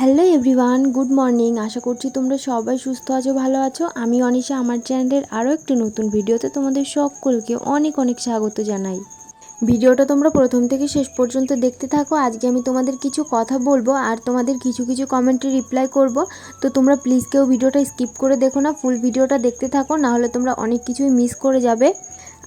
Hello everyone good morning আশা করছি তোমরা সবাই সুস্থ আছো, ভালো আছো। আমি অনিশা, আমার চ্যানেলের আরও একটি নতুন ভিডিওতে তোমাদের সকলকে অনেক অনেক স্বাগত জানাই। ভিডিওটা তোমরা প্রথম থেকে শেষ পর্যন্ত দেখতে থাকো। আজকে আমি তোমাদের কিছু কথা বলব আর তোমাদের কিছু কিছু কমেন্টে রিপ্লাই করব। তো তোমরা প্লিজ কেউ ভিডিওটা স্কিপ করে দেখো না ফুল ভিডিওটা দেখতে থাকো, নাহলে তোমরা অনেক কিছুই মিস করে যাবে।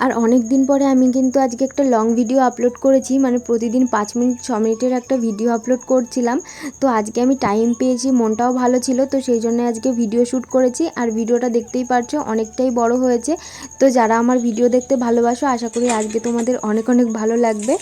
আর অনেক দিন পরে আমি কিন্তু আজকে একটা লং ভিডিও আপলোড করেছি মানে প্রতিদিন পাঁচ মিনিট, ছ মিনিটের একটা ভিডিও আপলোড করছিলাম। তো আজকে আমি টাইম পেয়েছি, মনটাও ভালো ছিল, তো সেই জন্য আজকে ভিডিও শ্যুট করেছি। আর ভিডিওটা দেখতেই পারছ, অনেকটাই বড় হয়েছে। তো যারা আমার ভিডিও দেখতে ভালোবাসো, আশা করি আজকে তোমাদের অনেক অনেক ভালো লাগবে।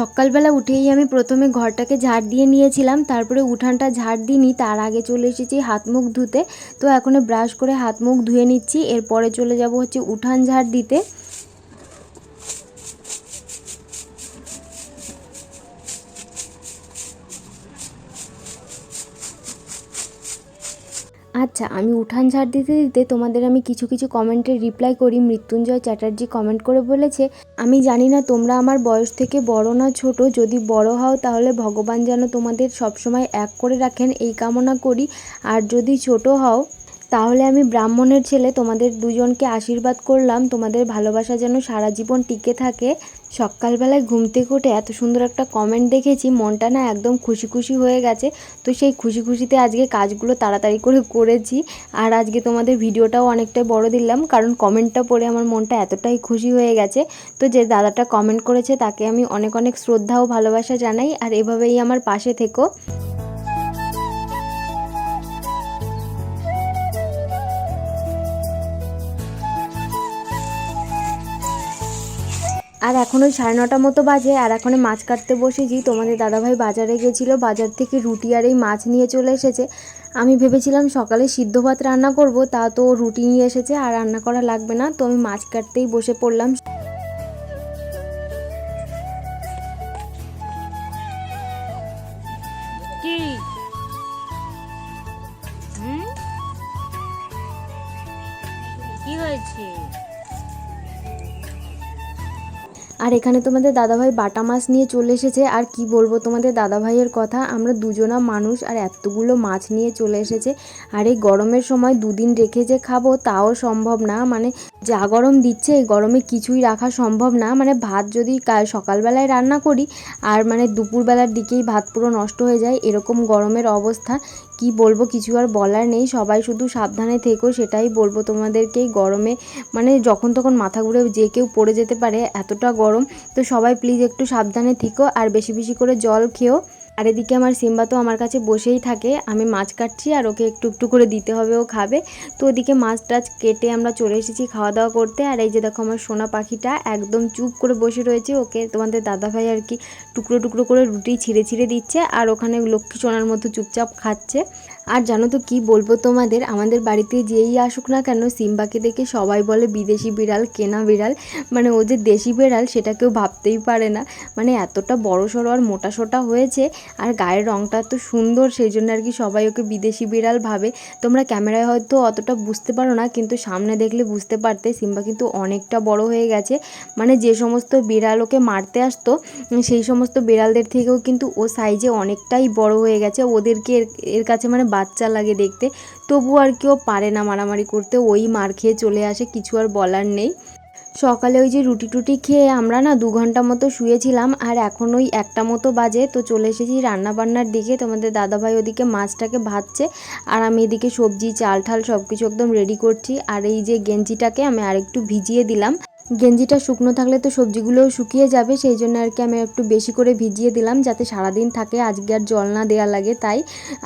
সকালবেলা উঠেই আমি প্রথমে ঘরটাকে ঝাড় দিয়ে নিয়েছিলাম, তারপরে উঠানটা ঝাড় দিইনি, তার আগে চলে এসেছি হাত মুখ ধুতে। তো এখন ব্রাশ করে হাত মুখ ধুয়ে নিচ্ছি, এরপরে চলে যাব হচ্ছে উঠান ঝাড় দিতে। আচ্ছা আমি উঠান ঝাড় দিতে দিতে তোমাদের আমি কিছু কিছু কমেন্টের রিপ্লাই করি। মৃত্যুঞ্জয় চ্যাটার্জি কমেন্ট করে বলেছে, আমি জানি না তোমরা আমার বয়স থেকে বড় না ছোট, যদি বড় হও তাহলে ভগবান যেন তোমাদের সবসময় এক করে রাখেন, এই কামনা করি। আর যদি ছোট হও তাহলে আমি ব্রাহ্মণের ছেলে, তোমাদের দুজনকে আশীর্বাদ করলাম। তোমাদের ভালোবাসা যেন সারা জীবন টিকে থাকে। সকালবেলায় ঘুম থেকে উঠে এত সুন্দর একটা কমেন্ট দেখেছি, মনটা না একদম খুশি খুশি হয়ে গেছে। তো সেই খুশি খুশিতে আজকে কাজগুলো তাড়াতাড়ি করে করেছি। আর আজকে তোমাদের ভিডিওটাও অনেকটাই বড় দিলাম, কারণ কমেন্টটা পড়ে আমার মনটা এতটাই খুশি হয়ে গেছে। তো যে দাদাটা কমেন্ট করেছে, তাকে আমি অনেক অনেক শ্রদ্ধা ও ভালোবাসা জানাই। আর এভাবেই আমার পাশে থেকো। আর এখন ওই সাড়ে নটা মতো বাজে, আর এখন মাছ কাটতে বসেছি। তোমাদের দাদাভাই বাজারে গেছিল, বাজার থেকে রুটি আর এই মাছ নিয়ে চলে এসেছে। আমি ভেবেছিলাম সকালে সিদ্ধ ভাত রান্না করব, তা তো রুটি নিয়ে এসেছে, আর রান্না করা লাগবে না, তো আমি মাছ কাটতেই বসে পড়লাম। কি হয়েছে? আর এখানে তোমাদের দাদাভাই বাটা মাছ নিয়ে চলে এসেছে। আর কি বলব তোমাদের দাদাভাইয়ের কথা? আমরা দুজনা মানুষ আর এতগুলো মাছ নিয়ে চলে এসেছে। আর এই গরমের সময় দুদিন রেখে যে খাব তাও সম্ভব না। মানে যা গরম দিচ্ছে, এই গরমে কিছুই রাখা সম্ভব না। মানে ভাত যদি সকালবেলায় রান্না করি, আর মানে দুপুরবেলার দিকেই ভাত পুরো নষ্ট হয়ে যায়, এরকম গরমের অবস্থা। কি বলব, কিছু আর বলার নেই। সবাই শুধু সাবধানে থেকো, সেটাই বলব তোমাদেরকেই গরমে মানে যখন তখন মাথা ঘুরে যে কেউ পড়ে যেতে পারে, এতটা গরম। তো সবাই প্লিজ একটু সাবধানে থেকো, আর বেশি বেশি করে জল খেও। আর এদিকে আমার সিম্বা তো আমার কাছে বসেই থাকে। আমি মাছ কাটছি আর ওকে একটু একটু করে দিতে হবে, ও খাবে। তো ওদিকে মাছ টাছ কেটে আমরা চলে এসেছি খাওয়া দাওয়া করতে। আর এই যে দেখো আমার সোনা পাখিটা একদম চুপ করে বসে রয়েছে। ওকে তোমাদের দাদাভাই আর কি টুকরো টুকরো করে রুটি ছিঁড়ে ছিঁড়ে দিচ্ছে। আর ওখানে লক্ষ্মী সোনার মতো চুপচাপ খাচ্ছে। আর জানো তো কি বলব তোমাদের? আমাদের বাড়িতে যেই আসুক না কেন সিম্বাকে দেখে সবাই বলে বিদেশি বিড়াল, কেনা বিড়াল। মানে ও যে দেশি বিড়াল, সেটা কেউ ভাবতেই পারে না। মানে এতটা বড় সড়ো আর মোটা সোটা হয়েছে, আর গায়ের রঙটা এত সুন্দর, সেই জন্য আর কি সবাই ওকে বিদেশি বিড়াল ভাবে। তোমরা ক্যামেরায় হয়তো অতটা বুঝতে পারো না, কিন্তু সামনে দেখলে বুঝতে পারতে সিম্বা কিন্তু অনেকটা বড় হয়ে গেছে। মানে যে সমস্ত বিড়াল ওকে মারতে আসতো, সেই সমস্ত বিড়ালদের থেকেও কিন্তু ও সাইজে অনেকটাই বড় হয়ে গেছে। ওদেরকে এর কাছে মানে বাচ্চা লাগে দেখতে তবু আর কেউ পারে না মারামারি করতে, ওই মার খেয়ে চলে আসে, কিছু আর বলার নেই। সকালে ওই যে রুটি টুটি খেয়ে আমরা না দু ঘণ্টা মতো শুয়েছিলাম, আর এখন ওই একটা মতো বাজে, তো চলে এসেছি রান্না বান্নার দিকে, তোমাদের দাদাভাই ওদিকে মাছটাকে ভাজছে, আর আমি এদিকে সবজি, চাল, ঠাল সব কিছু একদম রেডি করছি, আর এই যে গেঞ্জিটাকে আমি আরেকটু ভিজিয়ে দিলাম। গেঞ্জিটা শুকনো থাকলে তো সবজিগুলোও শুকিয়ে যাবে, সেই জন্য আর কি আমি একটু বেশি করে ভিজিয়ে দিলাম যাতে সারাদিন থাকে, আজকে আর জল না দেওয়া লাগে তাই।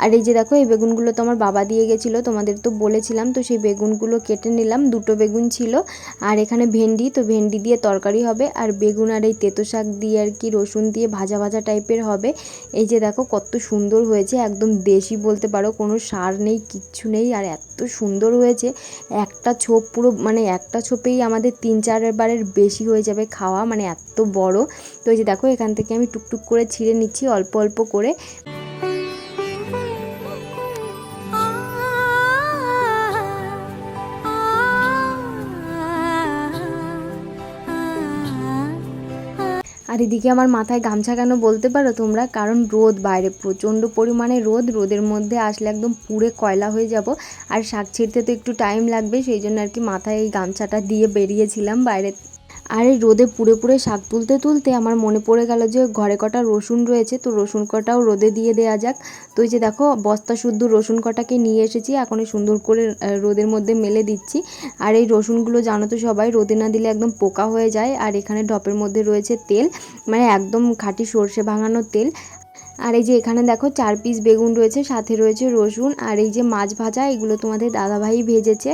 আর এই যে দেখো, এই বেগুনগুলো তো আমার বাবা দিয়ে গেছিল, তোমাদের তো বলেছিলাম, তো সেই বেগুনগুলো কেটে নিলাম, দুটো বেগুন ছিল। আর এখানে ভেন্ডি, তো ভেন্ডি দিয়ে তরকারি হবে, আর বেগুন আর এই তেতো শাক দিয়ে আর কি রসুন দিয়ে ভাজা ভাজা টাইপের হবে। এই যে দেখো, কত সুন্দর হয়েছে, একদম দেশি বলতে পারো, কোনো সার নেই, কিচ্ছু নেই, আর এত সুন্দর হয়েছে। একটা ছোপ পুরো মানে একটা ছোপেই আমাদের তিন চারবারের বেশি হয়ে যাবে খাওয়া মানে এত বড়। তো এই যে দেখো, এখান থেকে আমি টুকটুক করে ছিঁড়ে নিচ্ছি, অল্প অল্প করে। আর এদিকে আমার মাথায় গামছা কেন বলতে পারো তোমরা? কারণ রোদ বাইরে, প্রচণ্ড পরিমাণে রোদ, রোদের মধ্যে আসলে একদম পুড়ে কয়লা হয়ে যাব। আর শাক ছিঁড়তে তো একটু টাইম লাগবে, সেই জন্য আর কি মাথায় এই গামছাটা দিয়ে বেরিয়েছিলাম বাইরে। আর এই রোদে পুড়ে পুড়ে শাক তুলতে তুলতে আমার মনে পড়ে গেল যে ঘরে কটা রসুন রয়েছে, তো রসুন কটাও রোদে দিয়ে দেওয়া যাক। তো এই যে দেখো, বস্তা শুদ্ধ রসুন কটাকে নিয়ে এসেছি, এখন সুন্দর করে রোদের মধ্যে মেলে দিচ্ছি। আর এই রসুনগুলো জানো তো সবাই, রোদে না দিলে একদম পোকা হয়ে যায়। আর এখানে ঢপের মধ্যে রয়েছে তেল মানে একদম খাঁটি সর্ষে ভাঙানো তেল। আর এই যে এখানে দেখো চার পিস বেগুন রয়েছে, সাথে রয়েছে রসুন, আর এই যে মাছ ভাজা, এগুলো তোমাদের দাদাভাই ভেজেছে।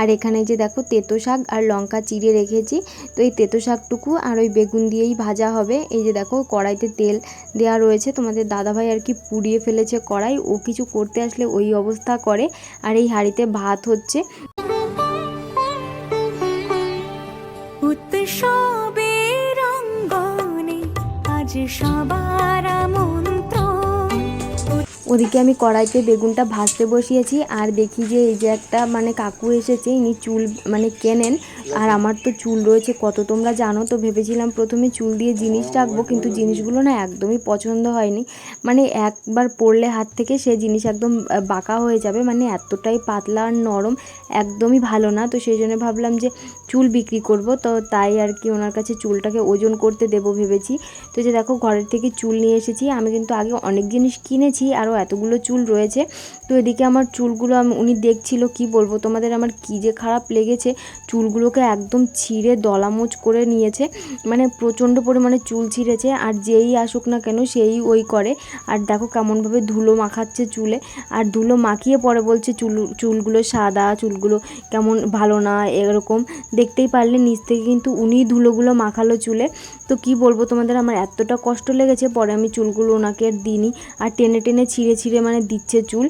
আর এখানে যে দেখো তেতো শাক আর লঙ্কা চিড়ে রেখেছি। তো এই তেতো শাকটুকু আর ওই বেগুন দিয়েই ভাজা হবে। এই যে দেখো কড়াইতে তেল দেওয়া রয়েছে, তোমাদের দাদাভাই আর কি পুড়িয়ে ফেলেছে কড়াই। ও কিছু করতে আসলে ওই অবস্থা করে। আর এই হাঁড়িতে ভাত হচ্ছে। উৎসবের অঙ্গনে আজ আমন্ত্রণ ওদিকে আমি কড়াইতে বেগুনটা ভাজতে বসিয়েছি, আর দেখি যে এই যে একটা মানে কাকু এসেছে, ইনি চুল মানে কেনেন, আর আমার তো চুল রয়েছে, কত তোমরা জানো? তো ভেবেছিলাম প্রথমে চুল দিয়ে জিনিস রাখব, কিন্তু জিনিসগুলো না একদমই পছন্দ হয়নি। মানে একবার পড়লে হাত থেকে সে জিনিস একদম বাঁকা হয়ে যাবে মানে এতটাই পাতলা আর নরম, একদমই ভালো না। তো সেই জন্য ভাবলাম যে চুল বিক্রি করব, তো তাই আর কি ওনার কাছে চুলটাকে ওজন করতে দেবো ভেবেছি। তো যে দেখো, ঘরের থেকে চুল নিয়ে এসেছি, আমি কিন্তু আগে অনেক জিনিস কিনেছি, আরও এতগুলো চুল রয়েছে। তো এদিকে আমার চুলগুলো আমি, উনি দেখছিল কি বলব? তোমাদের আমার কি যে খারাপ লেগেছে? চুলগুলোকে একদম ছিঁড়ে দলামোচ করে নিয়েছে। মানে প্রচণ্ড পরিমাণে চুল ছিঁড়েছে। আর যেই আসুক না কেন সেই ওই করে। আর দেখো কেমনভাবে ধুলো মাখাচ্ছে চুলে। আর ধুলো মাখিয়ে পরে বলছে চুল, চুলগুলো সাদা, চুলগুলো কেমন ভালো না, এরকম। দেখতেই পারলে নিচ থেকে কিন্তু উনি ধুলোগুলো মাখালো চুলে। তো কি বলব তোমাদের? আমার এতটা কষ্ট লেগেছে। পরে আমি চুলগুলো ওনাকে দিইনি। আর টেনে টেনে ছিঁড়ে ছিঁড়ে ছিঁড়ে মানে দিচ্ছে চুল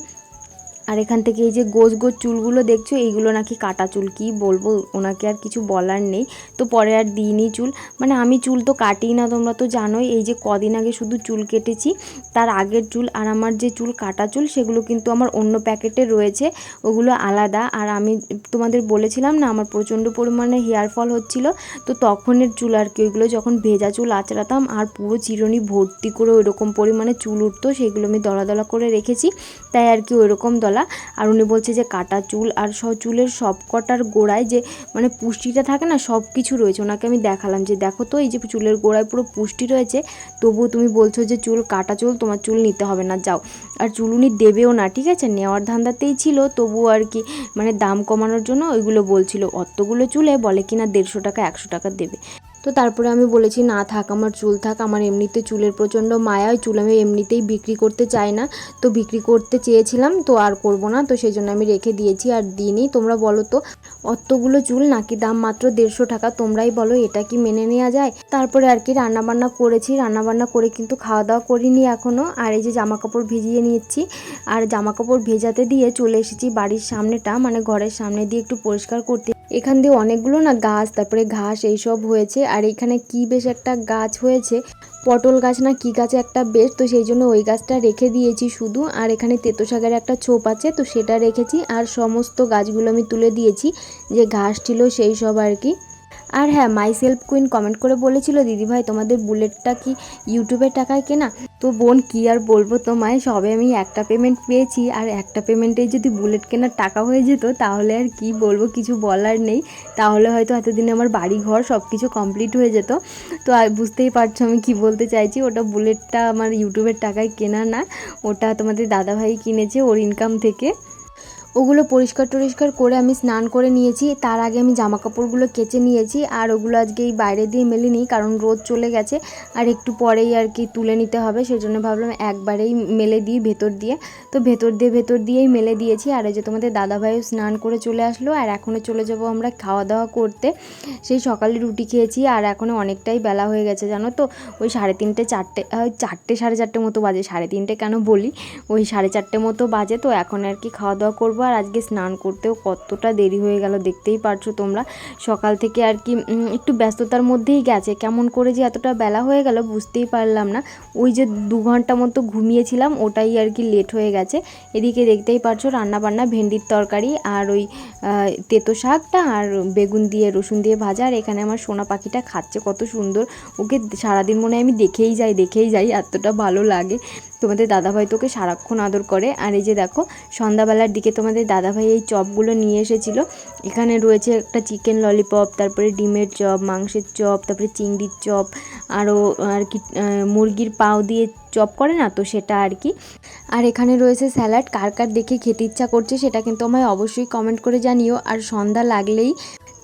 আর এখান থেকে এই যে গোজ গোজ চুলগুলো দেখছ, এইগুলো নাকি কাটা চুল, কি বলব? ওনাকে আর কিছু বলার নেই। তো পরে আর দিইনি চুল। মানে আমি চুল তো কাটিই না, তোমরা তো জানোই, এই যে কদিন আগে শুধু চুল কেটেছি, তার আগের চুল আর আমার যে চুল কাটা চুল, সেগুলো কিন্তু আমার অন্য প্যাকেটে রয়েছে, ওগুলো আলাদা। আর আমি তোমাদের বলেছিলাম না, আমার প্রচণ্ড পরিমাণে হেয়ার ফল হচ্ছিল, তো তখনের চুল আর কি, ওইগুলো যখন ভেজা চুল আঁচড়াতাম, আর পুরো চিরুনি ভর্তি করে ওইরকম পরিমাণে চুল উঠতো, সেগুলো আমি দলা দলা করে রেখেছি, তাই আর কি ওইরকম দলা আর উনি বলছে যে কাটা চুল আর সব চুলের সব কটার গোড়ায় যে মানে পুষ্টিটা থাকে না সব কিছু রয়েছে। ওনাকে আমি দেখালাম যে দেখো তো, এই যে চুলের গোড়ায় পুরো পুষ্টি রয়েছে, তবুও তুমি বলছো যে চুল কাটা চুল, তোমার চুল নিতে হবে না, যাও। আর চুল উনি দেবেও না, ঠিক আছে? নেওয়ার ধান্দাতেই ছিল, তবুও আর কি মানে দাম কমানোর জন্য ওইগুলো বলছিল। অতগুলো চুলে বলে কিনা দেড়শো টাকা, একশো টাকা দেবে। তো তারপরে আমি বলেছি, না থাক, আমার চুল থাক, আমার এমনিতে চুলের প্রচণ্ড মায়া, ওই চুল আমি এমনিতেই বিক্রি করতে চাই না। তো বিক্রি করতে চেয়েছিলাম, তো আর করব না, তো সেই জন্য আমি রেখে দিয়েছি আর দিইনি। তোমরা বলো তো, অতগুলো চুল নাকি দাম মাত্র দেড়শো টাকা, তোমরাই বলো, এটা কি মেনে নেওয়া যায়? তারপরে আর কি রান্নাবান্না করেছি, রান্নাবান্না করে কিন্তু খাওয়া দাওয়া করিনি এখনও আর এই যে জামা কাপড় ভিজিয়ে নিচ্ছি আর জামা কাপড় ভেজাতে দিয়ে চলে এসেছি বাড়ির সামনেটা মানে ঘরের সামনে দিয়ে একটু পরিষ্কার করতে এখান দিয়ে অনেকগুলো না গাছ, তারপরে ঘাস এইসব হয়েছে। আর এখানে কি বেশ একটা গাছ হয়েছে, পটল গাছ না কি গাছে একটা বেশ, তো সেই জন্য ওই গাছটা রেখে দিয়েছি শুধু। আর এখানে তেতো শাকের একটা ছোপ আছে, তো সেটা রেখেছি। আর সমস্ত গাছগুলো আমি তুলে দিয়েছি, যে ঘাস ছিল সেই সব আর কি। আর হ্যাঁ মাই সেলফ কুইন কমেন্ট করে বলেছিল, দিদিভাই, তোমাদের বুলেটটা কি ইউটিউবের টাকায় কেনা? তো বোন, কি আর বলব তোমায়? সবে আমি একটা পেমেন্ট পেয়েছি, আর একটা পেমেন্টে যদি বুলেট কেনার টাকা হয়ে যেত, তাহলে আর কি বলব, কিছু বলার নেই। তাহলে হয়তো এতদিনে আমার বাড়ি ঘর সব কিছু কমপ্লিট হয়ে যেত। তো বুঝতেই পারছ আমি কি বলতে চাইছি, ওটা বুলেটটা আমার ইউটিউবের টাকায় কেনা না। ওটা তোমাদের দাদাভাই কিনেছে ওর ইনকাম থেকে। ওগুলো পরিষ্কার টরিষ্কার করে আমি স্নান করে নিয়েছি। তার আগে আমি জামা কাপড়গুলো কেচে নিয়েছি আর ওগুলো আজকে এই বাইরে দিয়ে মেলে নিই কারণ রোদ চলে গেছে। আর একটু পরেই আর কি তুলে নিতে হবে সেই জন্য ভাবলাম একবারেই মেলে দিই ভেতর দিয়ে। তো ভেতর দিয়ে ভেতর দিয়েই মেলে দিয়েছি। আর যে তোমাদের দাদাভাইও স্নান করে চলে আসলো আর এখনও চলে যাব আমরা খাওয়া দাওয়া করতে। সেই সকালে রুটি খেয়েছি আর এখনও অনেকটাই বেলা হয়ে গেছে, জানো তো? ওই সাড়ে তিনটে চারটে চারটে সাড়ে চারটে মতো বাজে, সাড়ে তিনটে কেন বলি? ওই সাড়ে চারটে মতো বাজে, তো এখন আর কি খাওয়া দাওয়া করব। আর আজকে স্নান করতেও কতটা দেরি হয়ে গেল দেখতেই পারছ তোমরা। সকাল থেকে আর কি একটু ব্যস্ততার মধ্যেই গেছে। কেমন করে যে এতটা বেলা হয়ে গেল বুঝতেই পারলাম না। ওই যে দু ঘণ্টা মতো ঘুমিয়েছিলাম, ওটাই আর কি লেট হয়ে গেছে। এদিকে দেখতেই পারছ রান্না বান্না ভেন্ডির তরকারি আর ওই তেতো শাকটা আর বেগুন দিয়ে, রসুন দিয়ে ভাজা। আর এখানে আমার সোনা পাখিটা খাচ্ছে, কত সুন্দর। ওকে সারাদিন মনে আমি দেখেই যাই দেখেই যাই, এতটা ভালো লাগে। তোমাদের দাদাভাই তোকে সারাক্ষণ আদর করে। আর এই যে দেখো, সন্ধ্যাবেলার দিকে তোমাদের দাদাভাই এই চপগুলো নিয়ে এসেছিল। এখানে রয়েছে একটা চিকেন ললিপপ তারপরে ডিমের চপ, মাংসের চপ, তারপরে চিংড়ির চপ আরও আর কি মুরগির পাও দিয়ে চপ করে না তো সেটা আর কি। আর এখানে রয়েছে স্যালাড। কার কার দেখে খেতে ইচ্ছা করছে সেটা কিন্তু আমায় অবশ্যই কমেন্ট করে জানিও। আর সন্ধ্যা লাগলেই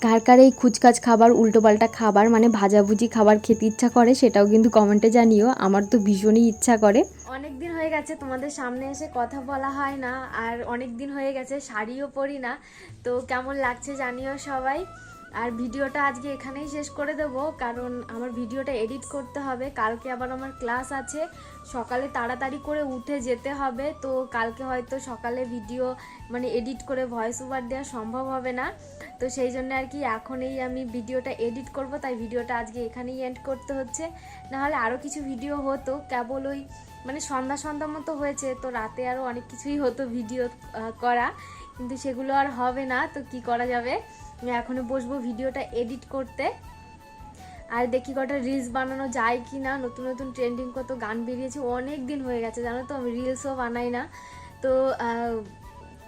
কার কার এই খুচকাচ খাবার উল্টোপাল্টা খাবার মানে ভাজাভুজি খাবার খেতে ইচ্ছা করে সেটাও কিন্তু কমেন্টে জানিও, আমার তো ভীষণই ইচ্ছা করে। অনেক দিন হয়ে গেছে তোমাদের সামনে এসে কথা বলা হয় না, আর অনেক দিন হয়ে গেছে, শাড়িও পরি না, তো কেমন লাগছে জানিও সবাই। আর ভিডিওটা আজকে এখানেই শেষ করে দেব, কারণ আমার ভিডিওটা এডিট করতে হবে। কালকে আবার আমার ক্লাস আছে, সকালে তাড়াতাড়ি করে উঠে যেতে হবে। তো কালকে হয়তো সকালে ভিডিও মানে এডিট করে ভয়েস ওভার দেওয়া সম্ভব হবে না। তো সেই জন্য আর কি এখনই আমি ভিডিওটা এডিট করব, তাই ভিডিওটা আজকে এখানেই এন্ড করতে হচ্ছে। নাহলে আরও কিছু ভিডিও হতো, কেবল ওই মানে সন্ধ্যা সন্ধ্যা মতো হয়েছে, তো রাতে আরও অনেক কিছুই হতো ভিডিও করা। কিন্তু সেগুলো আর হবে না, তো কি করা যাবে? আমি এখনও বসবো ভিডিওটা এডিট করতে। আর দেখি কটা রিলস বানানো যায় কি না নতুন নতুন ট্রেন্ডিং কত গান বেরিয়েছে অনেক দিন হয়ে গেছে, জানো তো, আমি রিলসও বানাই না। তো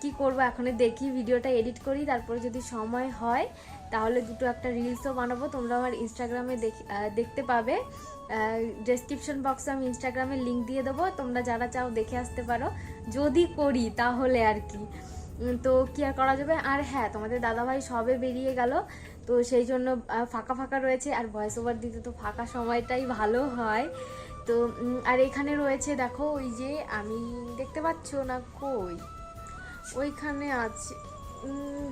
কি করব এখন দেখি ভিডিওটা এডিট করি, তারপরে যদি সময় হয়, তাহলে দুটো একটা রিলসও বানাবো তোমরা আমার ইনস্টাগ্রামে দেখ- দেখতে পাবে। ডেসক্রিপশন বক্সে আমি ইনস্টাগ্রামে লিঙ্ক দিয়ে দেবো, তোমরা যারা চাও দেখে আসতে পারো। যদি করি তাহলে আর কি। তো কি আর করা যাবে? আর হ্যাঁ তোমাদের দাদাভাই সবে বেরিয়ে গেল, তো সেই জন্য ফাঁকা ফাঁকা রয়েছে। আর ভয়েস ওভার দিতে তো ফাঁকা সময়টাই ভালো হয়। তো আর এখানে রয়েছে, দেখো, ওই যে আমি দেখতে পাচ্ছ না কই? ওইখানে আছে।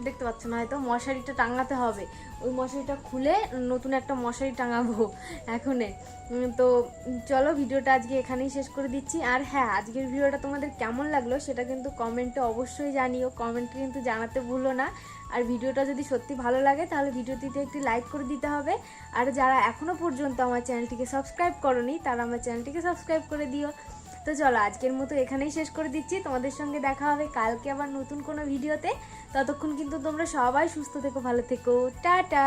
দেখতে পাচ্ছ না, হয়তো মশারিটা টাঙাতে হবে। ওই মশারিটা খুলে নতুন একটা মশারি টাঙাবো এখনে। তো চলো ভিডিওটা আজকে এখানেই শেষ করে দিচ্ছি। আর হ্যাঁ আজকের ভিডিওটা তোমাদের কেমন লাগল সেটা কিন্তু কমেন্টে অবশ্যই জানিও। কমেন্টে কিন্তু জানাতে ভুলো না। আর ভিডিওটা যদি সত্যি ভালো লাগে, তাহলে ভিডিওটিতে একটি লাইক করে দিতে হবে। আর যারা এখনও পর্যন্ত আমার চ্যানেলটিকে সাবস্ক্রাইব করনি, তারা আমার চ্যানেলটিকে সাবস্ক্রাইব করে দিও। তো চলো, আজকের মতো এখানেই শেষ করে দিচ্ছি। তোমাদের সঙ্গে দেখা হবে কালকে আবার নতুন কোনো ভিডিওতে। ততক্ষণ কিন্তু তোমরা সবাই সুস্থ থেকো, ভালো থেকো। টাটা!